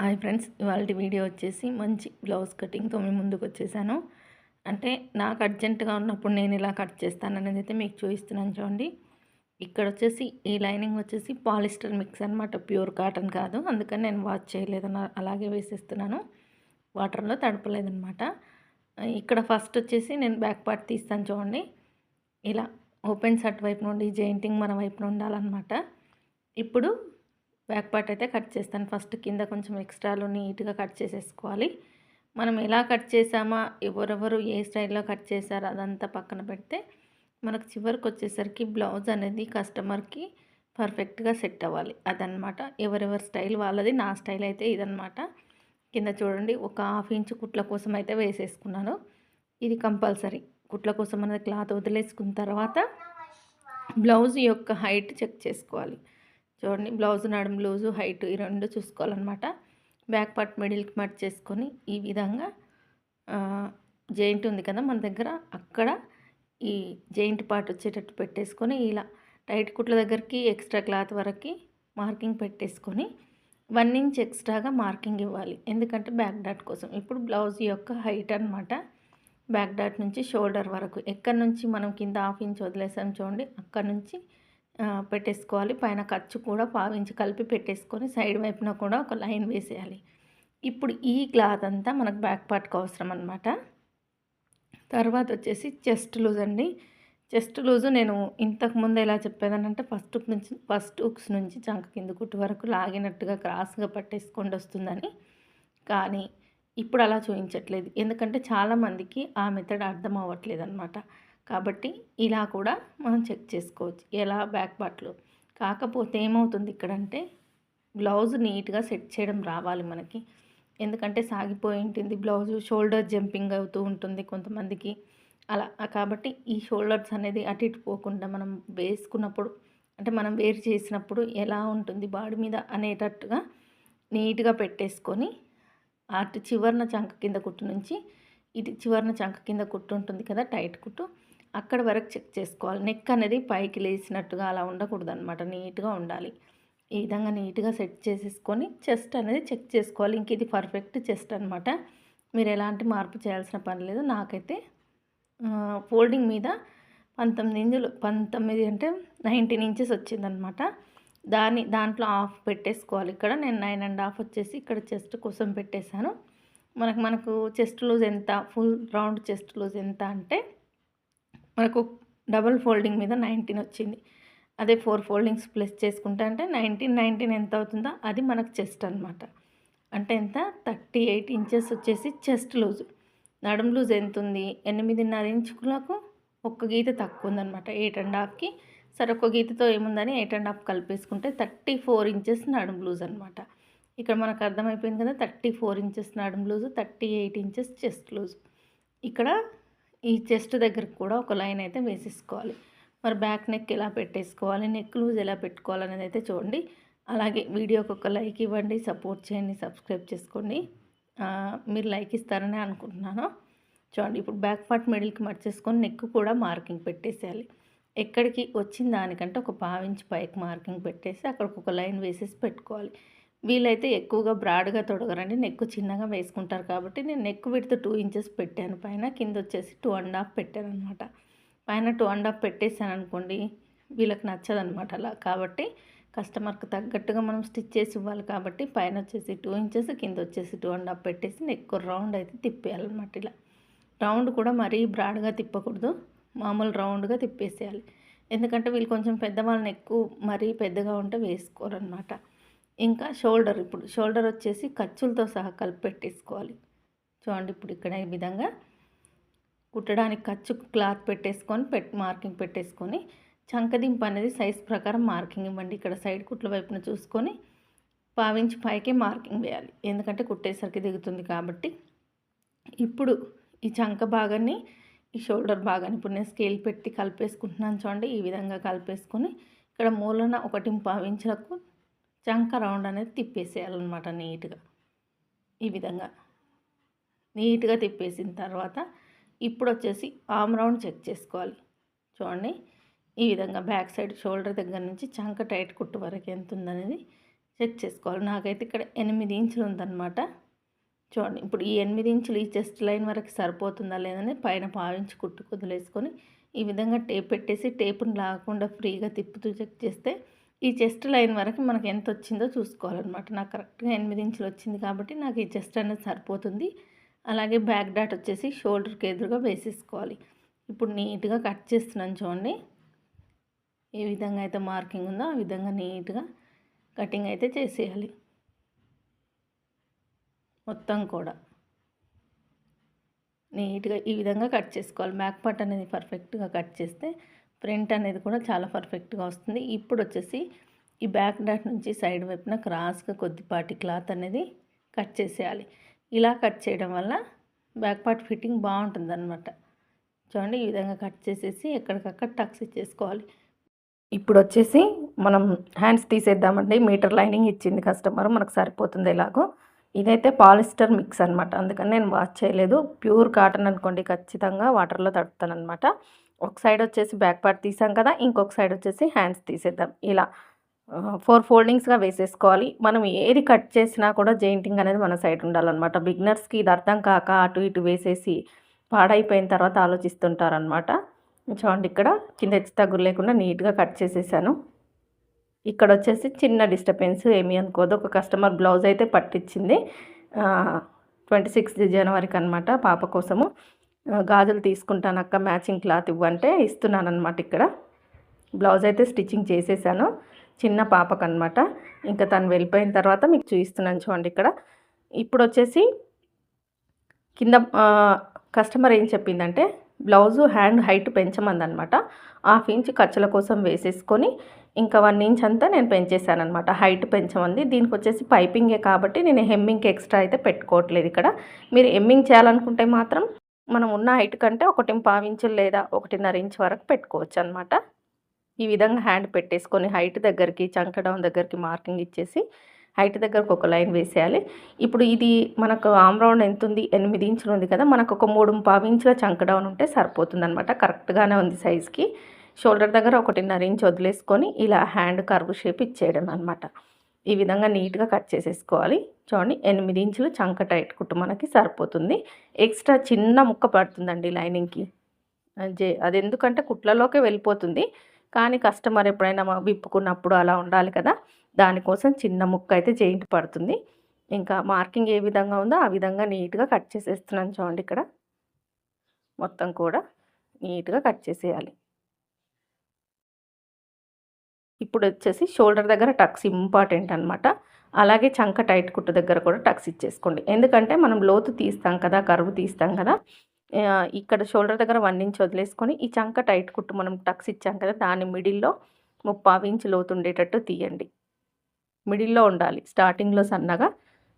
Hi friends ఇవాళ video వచ్చేసి మంచి బ్లౌజ్ కటింగ్తో మేము ముందుకు వచ్చేసాను. అంటే నాకు అర్జెంటుగా ఉన్నప్పుడు నేను ఇలా కట్ చేస్తాను అనేది అయితే మీకు చూపిస్తున్నాను చూడండి. ఇక్కడ వచ్చేసి ఈ లైనింగ్ వచ్చేసి పాలిస్టర్ మిక్స్ అనమాట ప్యూర్ కాటన్ కాదు. అందుకని నేను వాచ్ చేయలేదన్న అలాగే వేసేస్తున్నాను. వాటర్లో తడపలేదనమాట ఇక్కడ ఫస్ట్ వచ్చేసి నేను బ్యాక్ పార్ట్ తీస్తాను చూడండి. ఇలా ఓపెన్ సట్ వైపు నుండి జెయింటింగ్ మన వైపున ఉండాలన్నమాట. ఇప్పుడు బ్యాక్ పార్ట్ అయితే కట్ చేస్తాను. ఫస్ట్ కింద కొంచెం ఎక్స్ట్రాలు నీట్గా కట్ చేసేసుకోవాలి. మనం ఎలా కట్ చేసామా ఎవరెవరు ఏ స్టైల్లో కట్ చేశారో అదంతా పక్కన పెడితే మనకు చివరికి వచ్చేసరికి బ్లౌజ్ అనేది కస్టమర్కి పర్ఫెక్ట్గా సెట్ అవ్వాలి. అదనమాట ఎవరెవరి స్టైల్ వాళ్ళది నా స్టైల్ అయితే ఇదనమాట కింద చూడండి ఒక హాఫ్ ఇంచ్ కుట్ల కోసం అయితే వేసేసుకున్నాను. ఇది కంపల్సరీ. కుట్ల కోసం అనేది క్లాత్ వదిలేసుకున్న తర్వాత బ్లౌజ్ యొక్క హైట్ చెక్ చేసుకోవాలి. చూడండి బ్లౌజ్ నడుం లూజు హైట్ ఈ రెండు చూసుకోవాలన్నమాట. బ్యాక్ పార్ట్ మిడిల్కి మట్ చేసుకొని ఈ విధంగా జాయింట్ ఉంది కదా మన దగ్గర అక్కడ ఈ జాయింట్ పార్ట్ వచ్చేటట్టు పెట్టేసుకొని ఇలా టైట్ కుట్ల దగ్గరికి ఎక్స్ట్రా క్లాత్ వరకు మార్కింగ్ పెట్టేసుకొని వన్ ఇంచ్ ఎక్స్ట్రాగా మార్కింగ్ ఇవ్వాలి. ఎందుకంటే బ్యాక్ డాట్ కోసం. ఇప్పుడు బ్లౌజ్ యొక్క హైట్ అనమాట బ్యాక్ డాట్ నుంచి షోల్డర్ వరకు. ఎక్కడి నుంచి మనం కింద హాఫ్ ఇంచ్ వదిలేసాం చూడండి అక్కడ నుంచి పెట్టేసుకోవాలి. పైన ఖర్చు కూడా పావించి కలిపి పెట్టేసుకొని సైడ్ వైపున కూడా ఒక లైన్ వేసేయాలి. ఇప్పుడు ఈ క్లాత్ అంతా మనకు బ్యాక్ పార్ట్కి అవసరం అనమాట తర్వాత వచ్చేసి చెస్ట్ లూజ్ అండి. చెస్ట్ లూజు నేను ఇంతకుముందు ఎలా చెప్పేదానంటే ఫస్ట్ హుక్ నుంచి ఫస్ట్ హుక్స్ నుంచి చంక కింద కుట్టు వరకు లాగినట్టుగా క్రాస్గా పట్టేసుకొని వస్తుందని. కానీ ఇప్పుడు అలా చూపించట్లేదు ఎందుకంటే చాలామందికి ఆ మెథడ్ అర్థం అవ్వట్లేదు అనమాట కాబట్టి ఇలా కూడా మనం చెక్ చేసుకోవచ్చు. ఎలా బ్యాక్ పార్ట్లో కాకపోతే ఏమవుతుంది ఇక్కడంటే బ్లౌజ్ నీట్గా సెట్ చేయడం రావాలి మనకి. ఎందుకంటే సాగిపోయి ఉంటుంది బ్లౌజ్ షోల్డర్ జంపింగ్ అవుతూ ఉంటుంది కొంతమందికి. అలా కాబట్టి ఈ షోల్డర్స్ అనేది అటు ఇటు పోకుండా మనం వేసుకున్నప్పుడు అంటే మనం వేరు చేసినప్పుడు ఎలా ఉంటుంది బాడీ మీద అనేటట్టుగా నీట్గా పెట్టేసుకొని అటు చివరిన చంక కింద కుట్టు నుంచి ఇటు చివరిన చంక కింద కుట్టు ఉంటుంది కదా టైట్ కుట్టు అక్కడ వరకు చెక్ చేసుకోవాలి. నెక్ అనేది పైకి లేచినట్టుగా అలా ఉండకూడదు అనమాట నీట్గా ఉండాలి. ఈ విధంగా నీట్గా సెట్ చేసేసుకొని చెస్ట్ అనేది చెక్ చేసుకోవాలి. ఇంక ఇది పర్ఫెక్ట్ చెస్ట్ అనమాట మీరు ఎలాంటి మార్పు చేయాల్సిన పని లేదు. నాకైతే ఫోల్డింగ్ మీద పంతొమ్మిది ఇంచులు పంతొమ్మిది అంటే నైన్టీన్ ఇంచెస్ వచ్చిందనమాట దాన్ని దాంట్లో హాఫ్ పెట్టేసుకోవాలి. ఇక్కడ నేను నైన్ అండ్ హాఫ్ వచ్చేసి ఇక్కడ చెస్ట్ కోసం పెట్టేశాను. మనకు మనకు చెస్ట్ లూజ్ ఎంత ఫుల్ రౌండ్ చెస్ట్ లూజ్ ఎంత అంటే మనకు డబుల్ ఫోల్డింగ్ మీద నైన్టీన్ వచ్చింది. అదే ఫోర్ ఫోల్డింగ్స్ ప్లస్ చేసుకుంటే అంటే నైన్టీన్ నైన్టీన్ ఎంత అవుతుందో అది మనకు చెస్ట్ అనమాట అంటే ఎంత? థర్టీ ఎయిట్ ఇంచెస్ వచ్చేసి చెస్ట్ లూజ్. నడుం లూజ్ ఎంత ఉంది? ఎనిమిదిన్నర ఇంచులకు ఒక్క గీత తక్కువ ఉందనమాట ఎయిట్ అండ్ హాఫ్కి. సరే ఒక్క గీతతో ఏముందని ఎయిట్ అండ్ హాఫ్ కలిపేసుకుంటే థర్టీ ఫోర్ ఇంచెస్ నడుం లూజ్ అనమాట ఇక్కడ మనకు అర్థమైపోయింది కదా థర్టీ ఫోర్ ఇంచెస్ నడుం loose thirty eight inches chest loose. ఇక్కడ ఈ చెస్ట్ దగ్గరకు కూడా ఒక లైన్ అయితే వేసేసుకోవాలి. మరి బ్యాక్ నెక్ ఎలా పెట్టేసుకోవాలి నెక్ లూజ్ ఎలా పెట్టుకోవాలి అనేది అయితే చూడండి. అలాగే వీడియోకి ఒక లైక్ ఇవ్వండి సపోర్ట్ చేయండి సబ్స్క్రైబ్ చేసుకోండి. మీరు లైక్ ఇస్తారని అనుకుంటున్నాను. చూడండి ఇప్పుడు బ్యాక్ పార్ట్ మిడిల్కి మర్చేసుకొని నెక్ కూడా మార్కింగ్ పెట్టేసేయాలి. ఎక్కడికి వచ్చిన దానికంటే ఒక పావించి పైకి మార్కింగ్ పెట్టేసి అక్కడికి ఒక లైన్ వేసేసి పెట్టుకోవాలి. వీలైతే ఎక్కువగా బ్రాడ్గా తొడగరండి. నెక్ చిన్నగా వేసుకుంటారు కాబట్టి నేను నెక్ విడత టూ ఇంచెస్ పెట్టాను. పైన కింద వచ్చేసి టూ అండ్ హాఫ్ పెట్టాను అనమాట పైన టూ అండ్ హాఫ్ పెట్టేసాను అనుకోండి వీళ్ళకి నచ్చదనమాట అలా. కాబట్టి కస్టమర్కి తగ్గట్టుగా మనం స్టిచ్ చేసి ఇవ్వాలి కాబట్టి పైన వచ్చేసి టూ ఇంచెస్ కింద వచ్చేసి టూ అండ్ హాఫ్ పెట్టేసి నెక్ రౌండ్ అయితే తిప్పేయాలన్నమాట ఇలా. రౌండ్ కూడా మరీ బ్రాడ్గా తిప్పకూడదు. మామూలు రౌండ్గా తిప్పేసేయాలి. ఎందుకంటే వీళ్ళు కొంచెం పెద్దవాళ్ళని ఎక్కువ మరీ పెద్దగా ఉంటే వేసుకోరనమాట ఇంకా షోల్డర్ ఇప్పుడు షోల్డర్ వచ్చేసి ఖర్చులతో సహా కలిపి పెట్టేసుకోవాలి. చూడండి ఇప్పుడు ఇక్కడ ఈ విధంగా కుట్టడానికి ఖర్చు క్లాత్ పెట్టేసుకొని పెట్ మార్కింగ్ పెట్టేసుకొని చంకదింపు అనేది సైజ్ ప్రకారం మార్కింగ్ ఇవ్వండి. ఇక్కడ సైడ్ కుట్ల వైపున చూసుకొని పావించి పైకే మార్కింగ్ వేయాలి. ఎందుకంటే కుట్టేసరికి దిగుతుంది కాబట్టి. ఇప్పుడు ఈ చంక భాగాన్ని ఈ షోల్డర్ భాగాన్ని ఇప్పుడు నేను స్కేల్ పెట్టి కలిపేసుకుంటున్నాను చూడండి. ఈ విధంగా కలిపేసుకొని ఇక్కడ మూలన ఒకటి పావించలకు చంక రౌండ్ అనేది తిప్పేసేయాలన్నమాట నీట్గా. ఈ విధంగా. నీట్గా తిప్పేసిన తర్వాత ఇప్పుడు వచ్చేసి ఆమ్ రౌండ్ చెక్ చేసుకోవాలి. చూడండి. ఈ విధంగా బ్యాక్ సైడ్ షోల్డర్ దగ్గర నుంచి చంక టైట్ కుట్టు వరకు ఎంత ఉందనేది చెక్ చేసుకోవాలి. నాకైతే ఇక్కడ ఎనిమిది ఇంచులు ఉందన్నమాట. చూడండి. ఇప్పుడు ఈ ఎనిమిది ఇంచులు ఈ చెస్ట్ లైన్ వరకు సరిపోతుందా లేదని పైన పావించి కుట్టు కుదిలేసుకొని ఈ విధంగా టేప్ పెట్టేసి టేపుని లాగకుండా ఫ్రీగా తిప్పుతూ చెక్ చేస్తే ఈ చెస్ట్ లైన్ వరకు మనకు ఎంత వచ్చిందో చూసుకోవాలన్నమాట. నాకు కరెక్ట్గా ఎనిమిది ఇంచులు వచ్చింది కాబట్టి నాకు ఈ చెస్ట్ అనేది సరిపోతుంది. అలాగే బ్యాక్ డాట్ వచ్చేసి షోల్డర్కి ఎదురుగా వేసేసుకోవాలి. ఇప్పుడు నీట్గా కట్ చేస్తున్నాను చూడండి. ఏ విధంగా అయితే మార్కింగ్ ఉందో ఆ విధంగా నీట్గా కటింగ్ అయితే చేసేయాలి. మొత్తం కూడా. నీట్గా ఈ విధంగా కట్ చేసుకోవాలి. బ్యాక్ పార్ట్ అనేది పర్ఫెక్ట్గా కట్ చేస్తే ప్రింట్ అనేది కూడా చాలా పర్ఫెక్ట్గా వస్తుంది. ఇప్పుడు వచ్చేసి ఈ బ్యాక్ డాట్ నుంచి సైడ్ వైపున క్రాస్గా కొద్దిపాటి క్లాత్ అనేది కట్ చేసేయాలి. ఇలా కట్ చేయడం వల్ల బ్యాక్ పార్ట్ ఫిట్టింగ్ బాగుంటుంది అనమాట చూడండి ఈ విధంగా కట్ చేసేసి ఎక్కడికక్కడ టక్స్ ఇచ్చేసుకోవాలి ఇప్పుడు వచ్చేసి మనం హ్యాండ్స్ తీసేద్దామండి. మీటర్ లైనింగ్ ఇచ్చింది కస్టమర్ మనకు సరిపోతుంది ఎలాగో. ఇదైతే పాలిస్టర్ మిక్స్ అనమాట అందుకని నేను వాష్ చేయలేదు. ప్యూర్ కాటన్ అనుకోండి ఖచ్చితంగా వాటర్లో తడుపుతాను అనమాట ఒక సైడ్ వచ్చేసి బ్యాక్ పార్ట్ తీసాం కదా ఇంకొక సైడ్ వచ్చేసి హ్యాండ్స్ తీసేద్దాం. ఇలా ఫోర్ ఫోల్డింగ్స్గా వేసేసుకోవాలి. మనం ఏది కట్ చేసినా కూడా జెయింటింగ్ అనేది మన సైడ్ ఉండాలన్నమాట. బిగినర్స్కి ఇది అర్థం కాక అటు ఇటు వేసేసి పాడైపోయిన తర్వాత ఆలోచిస్తుంటారనమాట చూడండి ఇక్కడ కింద హెచ్చు తగ్గులు లేకుండా నీట్గా కట్ చేసేసాను. ఇక్కడ వచ్చేసి చిన్న డిస్టర్బెన్స్ ఏమీ అనుకోదు. ఒక కస్టమర్ బ్లౌజ్ అయితే పట్టించింది. ట్వంటీ సిక్స్త్ జనవరికి అనమాట పాప కోసము. గాజులు తీసుకుంటాను అక్క మ్యాచింగ్ క్లాత్ ఇవ్వంటే ఇస్తున్నాను అనమాట ఇక్కడ. బ్లౌజ్ అయితే స్టిచ్చింగ్ చేసేసాను చిన్న పాపకు అనమాట ఇంకా తను వెళ్ళిపోయిన తర్వాత మీకు చూపిస్తున్నాను చూడండి ఇక్కడ. ఇప్పుడు వచ్చేసి కింద కస్టమర్ ఏం చెప్పిందంటే బ్లౌజు హ్యాండ్ హైట్ పెంచమందనమాట హాఫ్ ఇంచ్ ఖర్చుల కోసం వేసేసుకొని ఇంకా వన్ ఇంచ్ అంతా నేను పెంచేసాను అనమాట హైట్ పెంచమంది. దీనికి వచ్చేసి పైపింగే కాబట్టి నేను హెమ్మింగ్కి ఎక్స్ట్రా అయితే పెట్టుకోవట్లేదు ఇక్కడ. మీరు హెమ్మింగ్ చేయాలనుకుంటే మాత్రం మనం ఉన్న హైట్ కంటే ఒకటి పావించులు లేదా ఒకటిన్నర ఇంచ్ వరకు పెట్టుకోవచ్చు అనమాట ఈ విధంగా హ్యాండ్ పెట్టేసుకొని హైట్ దగ్గరికి చంకడం దగ్గరికి మార్కింగ్ ఇచ్చేసి హైట్ దగ్గరకు ఒక లైన్ వేసేయాలి. ఇప్పుడు ఇది మనకు ఆమ్రౌండ్ ఎంత ఉంది? ఎనిమిది ఇంచులు ఉంది కదా మనకు ఒక మూడు పావు ఇంచుల చంక డౌన్ ఉంటే సరిపోతుంది అనమాట కరెక్ట్గానే ఉంది సైజ్కి షోల్డర్ దగ్గర ఒకటిన్నర ఇంచ్ వదిలేసుకొని ఇలా హ్యాండ్ కర్వ్ షేప్ ఇచ్చేయడం అనమాట ఈ విధంగా నీట్గా కట్ చేసేసుకోవాలి. చూడండి ఎనిమిది ఇంచులు చంక టైట్ కుట్టు మనకి సరిపోతుంది. ఎక్స్ట్రా చిన్న ముక్క పడుతుందండి లైనింగ్కి. జే అది ఎందుకంటే కుట్లలోకే వెళ్ళిపోతుంది. కానీ కస్టమర్ ఎప్పుడైనా విప్పుకున్నప్పుడు అలా ఉండాలి కదా. దానికోసం చిన్న ముక్క అయితే జెయింట్ పడుతుంది. ఇంకా మార్కింగ్ ఏ విధంగా ఉందో ఆ విధంగా నీట్గా కట్ చేసేస్తున్నాను చూడండి ఇక్కడ. మొత్తం కూడా నీట్గా కట్ చేసేయాలి. ఇప్పుడు వచ్చేసి షోల్డర్ దగ్గర టక్స్ ఇంపార్టెంట్ అనమాట అలాగే చంక టైట్ కుట్టు దగ్గర కూడా టక్స్ ఇచ్చేసుకోండి. ఎందుకంటే మనం లోతు తీస్తాం కదా కరువు తీస్తాం కదా ఇక్కడ షోల్డర్ దగ్గర వన్ ఇంచ్ వదిలేసుకొని ఈ చంక టైట్ కుట్టు మనం టక్స్ ఇచ్చాం కదా దాని మిడిల్లో ముప్పావు ఇంచ్ లోతు ఉండేటట్టు తీయండి. మిడిల్లో ఉండాలి. స్టార్టింగ్లో సన్నగా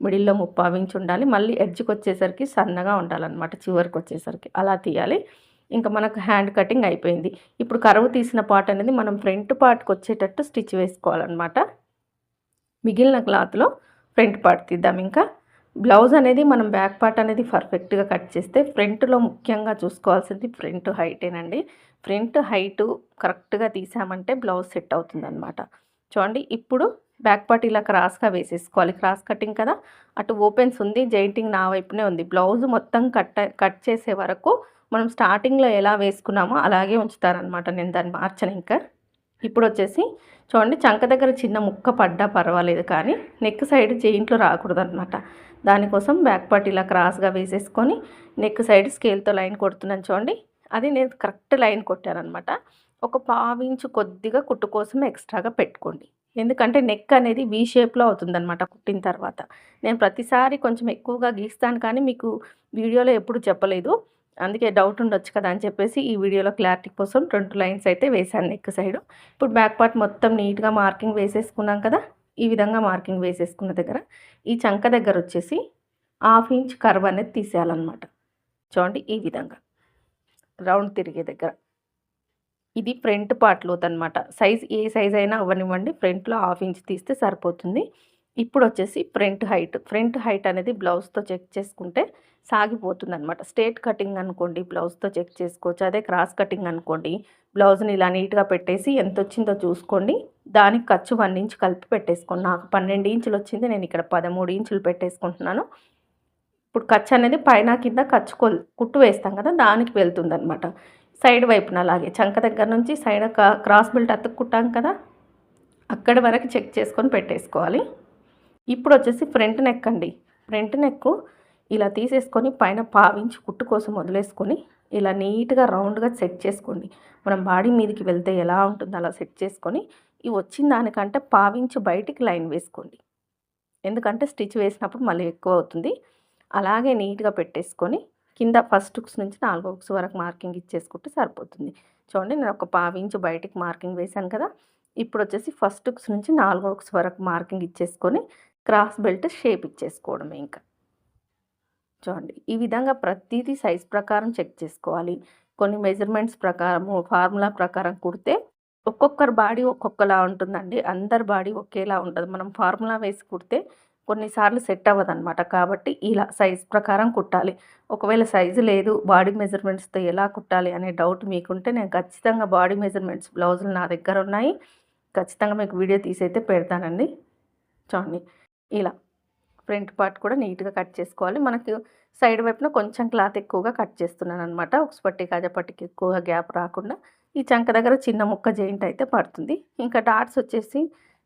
మిడిల్లో ముప్పావు ఇంచ్ ఉండాలి. మళ్ళీ ఎడ్జ్కి వచ్చేసరికి సన్నగా ఉండాలన్నమాట చివరికి వచ్చేసరికి అలా తీయాలి. ఇంకా మనకు హ్యాండ్ కటింగ్ అయిపోయింది. ఇప్పుడు కరువు తీసిన పార్ట్ అనేది మనం ఫ్రంట్ పార్ట్కి వచ్చేటట్టు స్టిచ్ వేసుకోవాలన్నమాట. మిగిలిన క్లాత్లో ఫ్రంట్ పార్ట్ తీద్దాం ఇంకా. బ్లౌజ్ అనేది మనం బ్యాక్ పార్ట్ అనేది పర్ఫెక్ట్గా కట్ చేస్తే ఫ్రంట్లో ముఖ్యంగా చూసుకోవాల్సింది ఫ్రంట్ హైటేనండి. ఫ్రంట్ హైటు కరెక్ట్గా తీసామంటే బ్లౌజ్ సెట్ అవుతుందన్నమాట. చూడండి ఇప్పుడు బ్యాక్ పార్ట్ ఇలా క్రాస్గా వేసేసుకోవాలి. క్రాస్ కటింగ్ కదా? అటు ఓపెన్స్ ఉంది జైంటింగ్ నా వైపునే ఉంది. బ్లౌజ్ మొత్తం కట్ కట్ చేసే వరకు మనం స్టార్టింగ్లో ఎలా వేసుకున్నామో అలాగే ఉంచుతారనమాట నేను దాన్ని మార్చను ఇంకా. ఇప్పుడు వచ్చేసి చూడండి చంక దగ్గర చిన్న ముక్క పడ్డా పర్వాలేదు కానీ నెక్ సైడ్ జెయింట్లు రాకూడదు అనమాట దానికోసం బ్యాక్ పార్ట్ ఇలా క్రాస్గా వేసేసుకొని నెక్ సైడ్ స్కేల్తో లైన్ కొడుతున్నాను చూడండి. అది నేను కరెక్ట్ లైన్ కొట్టాను అనమాట ఒక పావించు కొద్దిగా కుట్టు కోసం ఎక్స్ట్రాగా పెట్టుకోండి. ఎందుకంటే నెక్ అనేది వీ షేప్లో అవుతుందన్నమాట కుట్టిన తర్వాత. నేను ప్రతిసారి కొంచెం ఎక్కువగా గీస్తాను కానీ మీకు వీడియోలో ఎప్పుడు చెప్పలేదు. అందుకే డౌట్ ఉండొచ్చు కదా అని చెప్పేసి ఈ వీడియోలో క్లారిటీ కోసం రెండు లైన్స్ అయితే వేసాను నెక్ సైడ్ ఇప్పుడు బ్యాక్ పార్ట్ మొత్తం నీట్గా మార్కింగ్ వేసేసుకున్నాం కదా ఈ విధంగా మార్కింగ్ వేసేసుకున్న దగ్గర ఈ చంక దగ్గర వచ్చేసి హాఫ్ ఇంచ్ కర్వ్ అనేది తీసేయాలన్నమాట. చూడండి ఈ విధంగా. రౌండ్ తిరిగే దగ్గర. ఇది ఫ్రంట్ పార్ట్ లోత్ అనమాట సైజ్ ఏ సైజ్ అయినా అవ్వనివ్వండి. ఫ్రంట్లో హాఫ్ ఇంచ్ తీస్తే సరిపోతుంది. ఇప్పుడు వచ్చేసి ఫ్రంట్ హైట్. ఫ్రంట్ హైట్ అనేది బ్లౌజ్తో చెక్ చేసుకుంటే సాగిపోతుంది అనమాట స్ట్రేట్ కటింగ్ అనుకోండి బ్లౌజ్తో చెక్ చేసుకోవచ్చు. అదే క్రాస్ కటింగ్ అనుకోండి బ్లౌజ్ని ఇలా నీట్గా పెట్టేసి ఎంత వచ్చిందో చూసుకోండి. దానికి ఖర్చు వన్ ఇంచ్ కలిపి పెట్టేసుకోండి. నాకు పన్నెండు ఇంచులు వచ్చింది నేను ఇక్కడ పదమూడు ఇంచులు పెట్టేసుకుంటున్నాను. ఇప్పుడు ఖర్చు అనేది పైన కింద ఖర్చు కుట్టు వేస్తాం కదా దానికి వెళ్తుంది అనమాట సైడ్ వైపున అలాగే చంక దగ్గర నుంచి సైడ్ క్రాస్ బెల్ట్ అతుక్కుంటాం కదా అక్కడి వరకు చెక్ చేసుకొని పెట్టేసుకోవాలి. ఇప్పుడు వచ్చేసి ఫ్రంట్ నెక్ అండి. ఫ్రంట్ నెక్ ఇలా తీసేసుకొని పైన పావించి కుట్టు కోసం వదిలేసుకొని ఇలా నీట్గా రౌండ్గా సెట్ చేసుకోండి. మనం బాడీ మీదకి వెళ్తే ఎలా ఉంటుందో అలా సెట్ చేసుకొని ఈ వచ్చిన దానికంటే పావించి బయటికి లైన్ వేసుకోండి. ఎందుకంటే స్టిచ్ వేసినప్పుడు మళ్ళీ ఎక్కువ అవుతుంది. అలాగే నీట్గా పెట్టేసుకొని కింద ఫస్ట్ హుక్స్ నుంచి నాలుగో హుక్స్ వరకు మార్కింగ్ ఇచ్చేసుకుంటే సరిపోతుంది. చూడండి నేను ఒక పావించి బయటికి మార్కింగ్ వేశాను కదా. ఇప్పుడు వచ్చేసి ఫస్ట్ హుక్స్ నుంచి నాలుగో హుక్స్ వరకు మార్కింగ్ ఇచ్చేసుకొని క్రాస్ బెల్ట్ షేప్ ఇచ్చేసుకోవడమే ఇంకా. చూడండి ఈ విధంగా ప్రతిదీ సైజ్ ప్రకారం చెక్ చేసుకోవాలి. కొన్ని మెజర్మెంట్స్ ప్రకారము ఫార్ములా ప్రకారం కుడితే ఒక్కొక్కరి బాడీ ఒక్కొక్కలా ఉంటుందండి. అందరి బాడీ ఒకేలా ఉంటుంది మనం ఫార్ములా వేసి కుడితే కొన్నిసార్లు సెట్ అవ్వదన్నమాట. కాబట్టి ఇలా సైజ్ ప్రకారం కుట్టాలి. ఒకవేళ సైజు లేదు బాడీ మెజర్మెంట్స్తో ఎలా కుట్టాలి అనే డౌట్ మీకుంటే నేను ఖచ్చితంగా బాడీ మెజర్మెంట్స్ బ్లౌజులు నా దగ్గర ఉన్నాయి. ఖచ్చితంగా మీకు వీడియో తీసైతే పెడతానండి. చూడండి ఇలా ఫ్రంట్ పార్ట్ కూడా నీట్గా కట్ చేసుకోవాలి. మనకు సైడ్ వైపున కొంచెం క్లాత్ ఎక్కువగా కట్ చేస్తున్నాను అనమాట ఉక్స్పట్టి కాజపట్టికి ఎక్కువగా గ్యాప్ రాకుండా ఈ చంక దగ్గర చిన్న ముక్క జాయింట్ అయితే పడుతుంది. ఇంకా డాట్స్ వచ్చేసి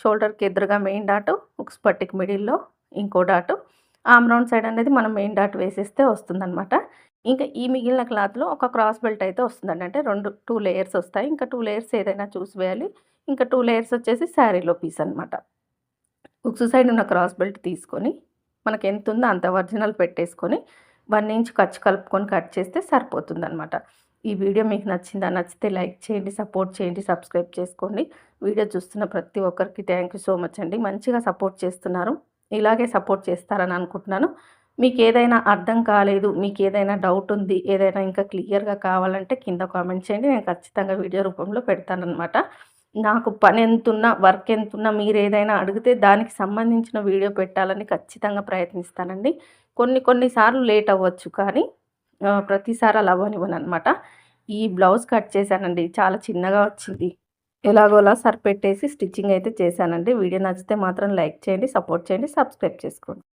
షోల్డర్కి ఎదురుగా మెయిన్ డాట్ ఉక్స్ పట్టికి మిడిల్లో ఇంకో డాట్. ఆమ్ రౌండ్ సైడ్ అనేది మనం మెయిన్ డాట్ వేసేస్తే వస్తుందన్నమాట. ఇంకా ఈ మిగిలిన క్లాత్లో ఒక క్రాస్ బెల్ట్ అయితే వస్తుందండి. అంటే రెండు టూ లేయర్స్ వస్తాయి. ఇంకా టూ లేయర్స్ ఏదైనా చూసి వేయాలి. ఇంకా టూ లేయర్స్ వచ్చేసి శారీలో పీస్ అనమాట ఉక్స్ సైడ్ ఉన్న క్రాస్ బెల్ట్ తీసుకొని మనకు ఎంత ఉందో అంత ఒరిజినల్ పెట్టేసుకొని వన్ ఇంచ్ ఖర్చు కలుపుకొని కట్ చేస్తే సరిపోతుంది అనమాట ఈ వీడియో మీకు నచ్చిందా? నచ్చితే లైక్ చేయండి సపోర్ట్ చేయండి సబ్స్క్రైబ్ చేసుకోండి. వీడియో చూస్తున్న ప్రతి ఒక్కరికి థ్యాంక్ యూ సో మచ్ అండి. మంచిగా సపోర్ట్ చేస్తున్నారు. ఇలాగే సపోర్ట్ చేస్తారని అనుకుంటున్నాను. మీకు ఏదైనా అర్థం కాలేదు మీకు ఏదైనా డౌట్ ఉంది ఏదైనా ఇంకా క్లియర్గా కావాలంటే కింద కామెంట్ చేయండి. నేను ఖచ్చితంగా వీడియో రూపంలో పెడతానమాట నాకు పని ఎంతున్నా వర్క్ ఎంతున్నా మీరు ఏదైనా అడిగితే దానికి సంబంధించిన వీడియో పెట్టాలని ఖచ్చితంగా ప్రయత్నిస్తానండి. కొన్ని కొన్నిసార్లు లేట్ అవ్వచ్చు కానీ ప్రతిసారి అలా అవ్వనివ్వను అనమాట ఈ బ్లౌజ్ కట్ చేశానండి. చాలా చిన్నగా వచ్చింది. ఎలాగోలా సరిపెట్టేసి స్టిచ్చింగ్ అయితే చేశానండి. వీడియో నచ్చితే మాత్రం లైక్ చేయండి సపోర్ట్ చేయండి సబ్స్క్రైబ్ చేసుకోండి.